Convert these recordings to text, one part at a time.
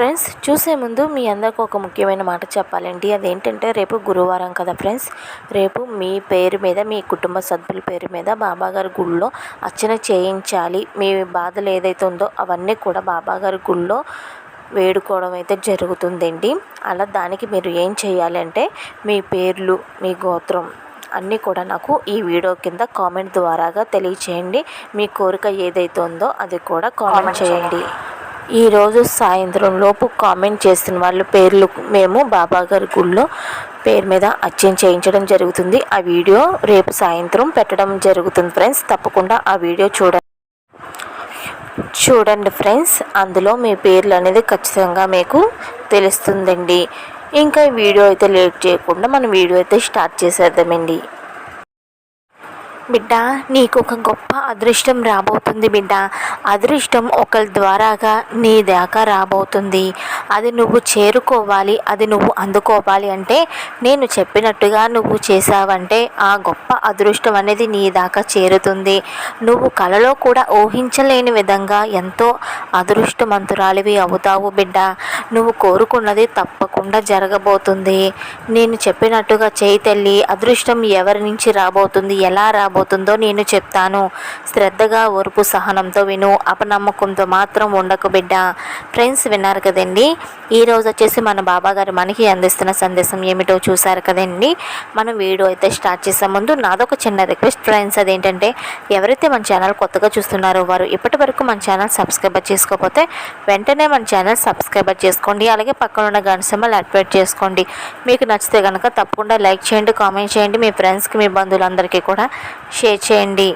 Friends చూసే ముందు మీ అందరికి ఒక ముఖ్యమైన మాట చెప్పాలండి. అదేంటంటే రేపు గురువారం కదా ఫ్రెండ్స్? రేపు మీ పేరు మీద మీ కుటుంబ సభ్యుల పేరు మీద బాబాగారి గుళ్ళో అర్చన చేయించాలి. మీ బాధలు ఏదైతే ఉందో అవన్నీ కూడా బాబాగారి గుళ్ళో వేడుకోవడం అయితే జరుగుతుందండి. అలా దానికి మీరు ఏం చేయాలంటే మీ పేర్లు మీ గోత్రం అన్నీ కూడా నాకు ఈ వీడియో కింద కామెంట్ ద్వారాగా తెలియచేయండి. మీ కోరిక ఏదైతే ఉందో అది కూడా కామెంట్ చేయండి. ఈరోజు సాయంత్రం లోపు కామెంట్ చేసిన వాళ్ళ పేర్లు మేము బాబా గారి గుళ్ళో పేరు మీద అచ్చం చేయించడం జరుగుతుంది. ఆ వీడియో రేపు సాయంత్రం పెట్టడం జరుగుతుంది ఫ్రెండ్స్. తప్పకుండా ఆ వీడియో చూడండి చూడండి ఫ్రెండ్స్. అందులో మీ పేర్లు అనేది ఖచ్చితంగా మీకు తెలుస్తుందండి. ఇంకా వీడియో అయితే లేట్ చేయకుండా మనం వీడియో అయితే స్టార్ట్ చేసేద్దామండి. బిడ్డ నీకు ఒక గొప్ప అదృష్టం రాబోతుంది బిడ్డ. అదృష్టం ఒకరి ద్వారాగా నీ దాకా రాబోతుంది. అది నువ్వు చేరుకోవాలి అది నువ్వు అందుకోవాలి అంటే నేను చెప్పినట్టుగా నువ్వు చేసావంటే ఆ గొప్ప అదృష్టం అనేది నీ దాకా చేరుతుంది. నువ్వు కలలో కూడా ఊహించలేని విధంగా ఎంతో అదృష్టమంతురాలివి అవుతావు బిడ్డ. నువ్వు కోరుకున్నది తప్పకుండా జరగబోతుంది. నేను చెప్పినట్టుగా చేయి తల్లి అదృష్టం ఎవరి నుంచి రాబోతుంది ఎలా రాబోతుందో నేను చెప్తాను. శ్రద్ధగా ఓర్పు సహనంతో విను అపనమ్మకంతో మాత్రం ఉండకు బిడ్డ. ఫ్రెండ్స్ విన్నారు కదండి? ఈ రోజు వచ్చేసి మన బాబా గారు మనకి అందిస్తున్న సందేశం ఏమిటో చూసారు కదండి? మనం వీడియో అయితే స్టార్ట్ చేసే ముందు నాదొక చిన్న రిక్వెస్ట్ ఫ్రెండ్స్ అదేంటంటే ఎవరైతే మన ఛానల్ కొత్తగా చూస్తున్నారో వారు ఇప్పటి వరకు మన ఛానల్ సబ్స్క్రైబర్ చేసుకోకపోతే వెంటనే మన ఛానల్ సబ్స్క్రైబర్ చేసుకోండి. అలాగే పక్కన ఉన్న గంట సింబల్ యాక్టివేట్ చేసుకోండి. మీకు నచ్చితే కనుక తప్పకుండా లైక్ చేయండి కామెంట్ చేయండి. మీ ఫ్రెండ్స్కి మీ బంధువులందరికీ కూడా షేర్ చేయండి.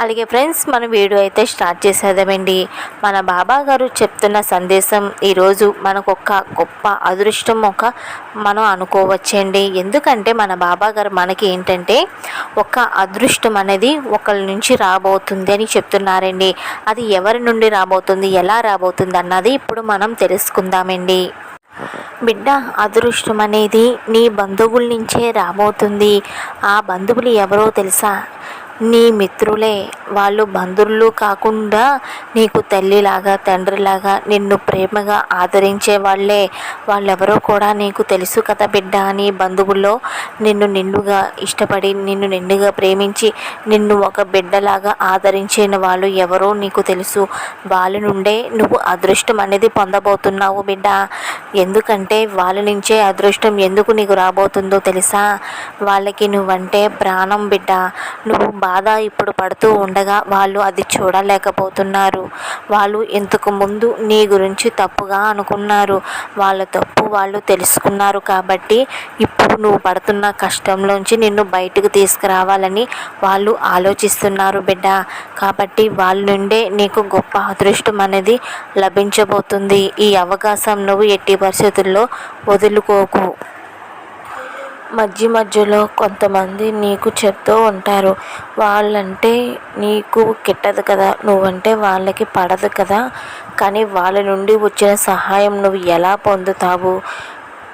అలాగే ఫ్రెండ్స్ మన వీడియో అయితే స్టార్ట్ చేసేదామండి మన బాబా గారు చెప్తున్న సందేశం ఈరోజు మనకు ఒక గొప్ప అదృష్టం ఒక మనం అనుకోవచ్చండి. ఎందుకంటే మన బాబా గారు మనకి ఏంటంటే ఒక అదృష్టం అనేది ఒకరి నుంచి రాబోతుంది అని చెప్తున్నారండి. అది ఎవరి నుండి రాబోతుంది ఎలా రాబోతుంది అన్నది ఇప్పుడు మనం తెలుసుకుందామండి. బిడ్డ అదృష్టం అనేది నీ బంధువుల నుంచే రాబోతుంది. ఆ బంధువులు ఎవరో తెలుసా? నీ మిత్రులే. వాళ్ళు బంధువులు కాకుండా నీకు తల్లిలాగా తండ్రిలాగా నిన్ను ప్రేమగా ఆదరించే వాళ్ళే. వాళ్ళెవరో కూడా నీకు తెలుసు కదా బిడ్డ. అని బంధువుల్లో నిన్ను నిండుగా ఇష్టపడి నిన్ను నిండుగా ప్రేమించి నిన్ను ఒక బిడ్డలాగా ఆదరించిన వాళ్ళు ఎవరో నీకు తెలుసు. వాళ్ళ నుండే నువ్వు అదృష్టం అనేది పొందబోతున్నావు బిడ్డ. ఎందుకంటే వాళ్ళ నుంచే అదృష్టం ఎందుకు నీకు రాబోతుందో తెలుసా? వాళ్ళకి నువ్వంటే ప్రాణం బిడ్డ. నువ్వు బాధ ఇప్పుడు పడుతూ ఉండగా వాళ్ళు అది చూడలేకపోతున్నారు. వాళ్ళు ఇంతకు ముందు నీ గురించి తప్పుగా అనుకున్నారు. వాళ్ళ తప్పు వాళ్ళు తెలుసుకున్నారు కాబట్టి ఇప్పుడు నువ్వు పడుతున్న కష్టంలోంచి నిన్ను బయటకు తీసుకురావాలని వాళ్ళు ఆలోచిస్తున్నారు బిడ్డ. కాబట్టి వాళ్ళ నుండే నీకు గొప్ప అదృష్టం అనేది లభించబోతుంది. ఈ అవకాశం నువ్వు ఎట్టి పరిస్థితుల్లో వదులుకోకు. మధ్య మధ్యలో కొంతమంది నీకు చెప్తూ ఉంటారు. వాళ్ళంటే నీకు గిట్టదు కదా నువ్వంటే వాళ్ళకి పడదు కదా. కానీ వాళ్ళ నుండి వచ్చిన సహాయం నువ్వు ఎలా పొందుతావు?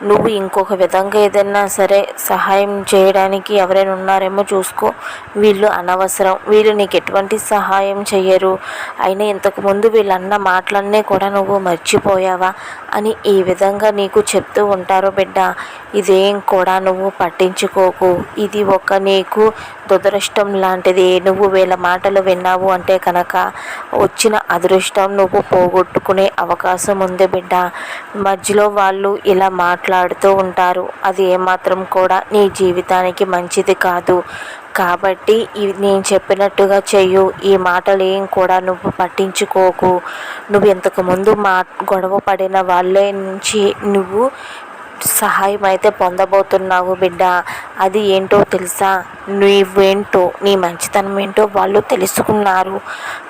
నువ్వు ఇంకొక విధంగా ఏదైనా సరే సహాయం చేయడానికి ఎవరైనా ఉన్నారేమో చూసుకో. వీళ్ళు అనవసరం. వీళ్ళు నీకు ఎటువంటి సహాయం చేయరు అయినా ఇంతకుముందు వీళ్ళన్న మాటలన్నీ కూడా నువ్వు మర్చిపోయావా అని ఈ విధంగా నీకు చెప్తూ ఉంటారు బిడ్డ. ఇదేం కూడా నువ్వు పట్టించుకోకు. ఇది ఒక నీకు దురదృష్టం లాంటిది. నువ్వు వీళ్ళ మాటలు విన్నావు అంటే కనుక వచ్చిన అదృష్టం నువ్వు పోగొట్టుకునే అవకాశం ఉంది బిడ్డ. మధ్యలో వాళ్ళు ఇలా మాట్లా మాట్లాడుతూ ఉంటారు. అది ఏమాత్రం కూడా నీ జీవితానికి మంచిది కాదు. కాబట్టి ఇవి నేను చెప్పినట్టుగా చెయ్యు. ఈ మాటలు ఏం కూడా నువ్వు పట్టించుకోకు. నువ్వు ఇంతకుముందు మా గొడవ పడిన వాళ్ళే నుంచి నువ్వు సహాయం అయితే పొందబోతున్నావు బిడ్డ. అది ఏంటో తెలుసా? నువ్వేంటో నీ మంచితనం ఏంటో వాళ్ళు తెలుసుకున్నారు.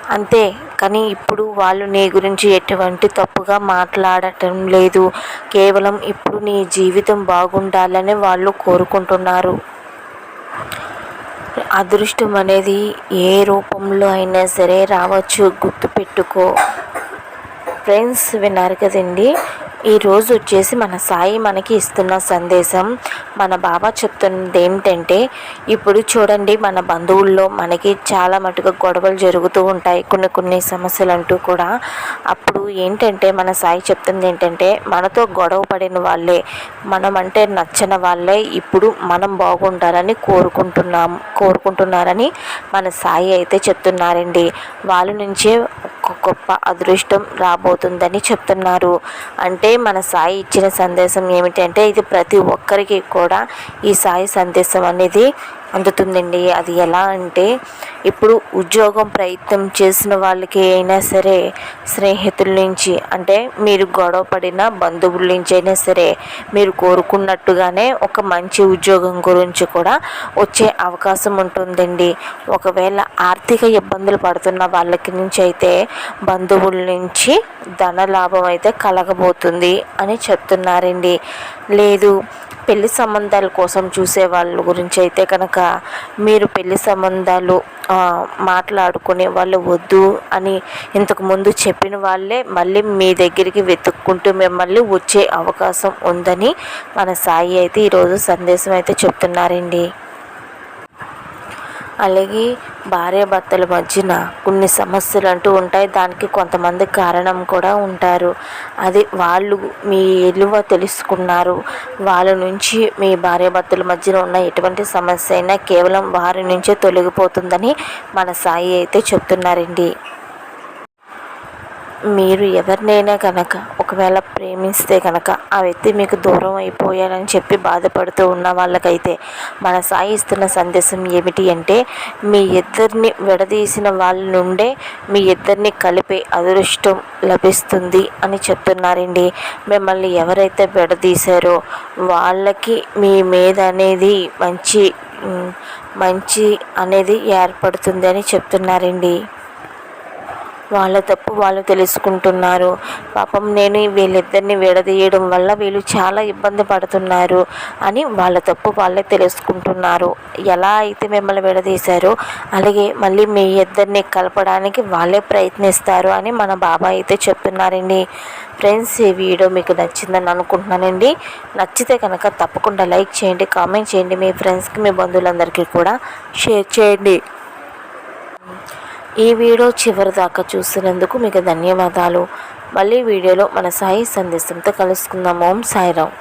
అంతే. కానీ ఇప్పుడు వాళ్ళు నీ గురించి ఎటువంటి తప్పుగా మాట్లాడటం లేదు. కేవలం ఇప్పుడు నీ జీవితం బాగుండాలని వాళ్ళు కోరుకుంటున్నారు. అదృష్టం అనేది ఏ రూపంలో అయినా సరే రావచ్చు. గుర్తుపెట్టుకో. ఫ్రెండ్స్ విన్నారు కదండి? ఈరోజు వచ్చేసి మన సాయి మనకి ఇస్తున్న సందేశం. మన బాబా చెప్తున్నది ఏమిటంటే ఇప్పుడు చూడండి మన బంధువుల్లో మనకి చాలా మటుకు గొడవలు జరుగుతూ ఉంటాయి. కొన్ని కొన్ని సమస్యలు అంటూ కూడా. అప్పుడు ఏంటంటే మన సాయి చెప్తుంది ఏంటంటే మనతో గొడవ పడిన వాళ్ళే మనం అంటే నచ్చని వాళ్ళే ఇప్పుడు మనం బాగుండాలని కోరుకుంటున్నాం కోరుకుంటున్నారని మన సాయి అయితే చెప్తున్నారండి. వాళ్ళ నుంచే ఒక గొప్ప అదృష్టం రాబోతుందని చెప్తున్నారు. అంటే మన సాయి ఇచ్చిన సందేశం ఏమిటంటే ఇది ప్రతి ఒక్కరికి కూడా ఈ సాయి సందేశం అనేది అందుతుందండి. అది ఎలా అంటే ఇప్పుడు ఉద్యోగం ప్రయత్నం చేసిన వాళ్ళకి అయినా సరే స్నేహితుల నుంచి అంటే మీరు గొడవ పడిన బంధువుల నుంచి అయినా సరే మీరు కోరుకున్నట్టుగానే ఒక మంచి ఉద్యోగం గురించి కూడా వచ్చే అవకాశం ఉంటుందండి. ఒకవేళ ఆర్థిక ఇబ్బందులు పడుతున్న వాళ్ళకి నుంచి అయితే బంధువుల నుంచి ధన లాభం అయితే కలగబోతుంది అని చెప్తున్నారండి. లేదు పెళ్ళి సంబంధాల కోసం చూసే వాళ్ళ గురించి అయితే కనుక మీరు పెళ్ళి సంబంధాలు మాట్లాడుకునే వాళ్ళు వద్దు అని ఇంతకు ముందు చెప్పిన వాళ్ళే మళ్ళీ మీ దగ్గరికి వెతుక్కుంటూ మిమ్మల్ని వచ్చే అవకాశం ఉందని మన సాయి అయితే ఈరోజు సందేశం అయితే చెప్తున్నారండి. అలాగే భార్యాభర్తల మధ్యన కొన్ని సమస్యలు అంటూ ఉంటాయి. దానికి కొంతమంది కారణం కూడా ఉంటారు. అది వాళ్ళు మీ విలువ తెలుసుకున్నారు. వాళ్ళ నుంచి మీ భార్యాభర్తల మధ్యన ఉన్న ఎటువంటి సమస్య అయినా కేవలం వారి నుంచే తొలగిపోతుందని మన సాయి అయితే చెప్తున్నారండి. మీరు ఎవరినైనా కనుక ఒకవేళ ప్రేమిస్తే కనుక ఆ వ్యక్తి మీకు దూరం అయిపోయారని చెప్పి బాధపడుతూ ఉన్న వాళ్ళకైతే మన సాయి ఇస్తున్న సందేశం ఏమిటి అంటే మీ ఇద్దరిని విడదీసిన వాళ్ళ నుండే మీ ఇద్దరిని కలిపే అదృష్టం లభిస్తుంది అని చెప్తున్నారండి. మిమ్మల్ని ఎవరైతే విడదీశారో వాళ్ళకి మీ మీద అనేది మంచి మంచి అనేది ఏర్పడుతుంది అని చెప్తున్నారండి. వాళ్ళ తప్పు వాళ్ళు తెలుసుకుంటున్నారు. పాపం నేను వీళ్ళిద్దరిని విడదీయడం వల్ల వీళ్ళు చాలా ఇబ్బంది పడుతున్నారు అని వాళ్ళ తప్పు వాళ్ళే తెలుసుకుంటున్నారు. ఎలా అయితే మిమ్మల్ని విడదీశారో అలాగే మళ్ళీ మీ ఇద్దరిని కలపడానికి వాళ్ళే ప్రయత్నిస్తారు అని మన బాబా అయితే చెప్తున్నారండి. ఫ్రెండ్స్ ఈ వీడియో మీకు నచ్చిందని అనుకుంటున్నానండి. నచ్చితే కనుక తప్పకుండా లైక్ చేయండి కామెంట్ చేయండి. మీ ఫ్రెండ్స్కి మీ బంధువులందరికీ కూడా షేర్ చేయండి. ఈ వీడియో చివరి దాకా చూసినందుకు మీకు ధన్యవాదాలు. మళ్ళీ వీడియోలో మన సాయి సందేశంతో కలుసుకుందాం. ఓం సాయిరావు